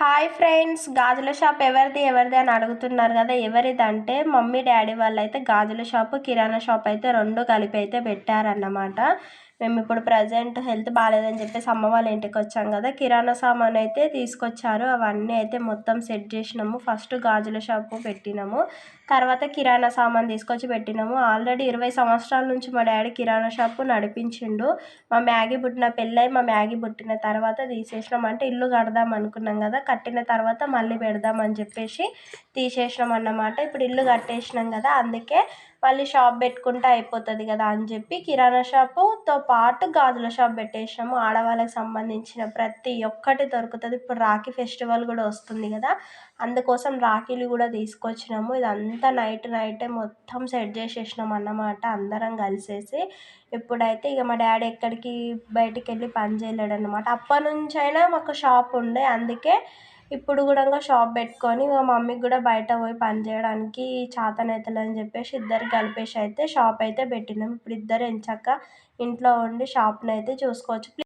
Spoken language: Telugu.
హాయ్ ఫ్రెండ్స్ గాజుల షాప్ ఎవరిది ఎవరిది అని అడుగుతున్నారు కదా ఎవరిది అంటే మమ్మీ డాడీ వాళ్ళు అయితే గాజుల షాపు కిరాణా షాప్ అయితే రెండు కలిపి అయితే పెట్టారన్నమాట. మేము ఇప్పుడు ప్రజెంట్ హెల్త్ బాగాలేదని చెప్పేసి అమ్మ వాళ్ళ ఇంటికి వచ్చాం కదా కిరాణా సామాన్ అయితే తీసుకొచ్చారు. అవన్నీ అయితే మొత్తం సెట్ చేసినాము. ఫస్ట్ గాజుల షాపు పెట్టినాము. తర్వాత కిరాణా సామాన్ తీసుకొచ్చి పెట్టినాము. ఆల్రెడీ ఇరవై సంవత్సరాల నుంచి మా డాడీ కిరాణా షాపు నడిపించిండు. మా మ్యాగీ పుట్టిన పెళ్ళై మా మ్యాగీ పుట్టిన తర్వాత తీసేసినాం. అంటే ఇల్లు కడదాం అనుకున్నాం కదా కట్టిన తర్వాత మళ్ళీ పెడదాం అని చెప్పేసి తీసేసినాం అన్నమాట. ఇప్పుడు ఇల్లు కట్టేసినాం కదా అందుకే మళ్ళీ షాప్ పెట్టుకుంటే అయిపోతుంది కదా అని చెప్పి కిరాణా షాపుతో పాటు గాజుల షాప్ పెట్టేసినాము ఆడవాళ్ళకి సంబంధించిన ప్రతి ఒక్కటి దొరుకుతుంది. ఇప్పుడు రాఖీ ఫెస్టివల్ కూడా వస్తుంది కదా. అందుకోసం రాఖీలు కూడా తీసుకొచ్చినాము. ఇదంతా నైట్ నైటే మొత్తం సెట్ చేసేసినాం అన్నమాట అందరం కలిసేసి. ఇప్పుడైతే ఇక మా డాడీ ఎక్కడికి బయటికి వెళ్ళి పని చేయలేడు అనమాట అప్పటి నుంచి అయినా మాకు షాప్ ఉండే. అందుకే ఇప్పుడు కూడా షాప్ పెట్టుకొని మా మమ్మీకి కూడా బయట పోయి పని చేయడానికి చేతనైతలేదని చెప్పేసి ఇద్దరు కలిపేసి అయితే షాప్ అయితే పెట్టినాం. ఇప్పుడు ఇద్దరు ఎంచక్క ఇంట్లో ఉండి షాప్ని అయితే చూసుకోవచ్చు.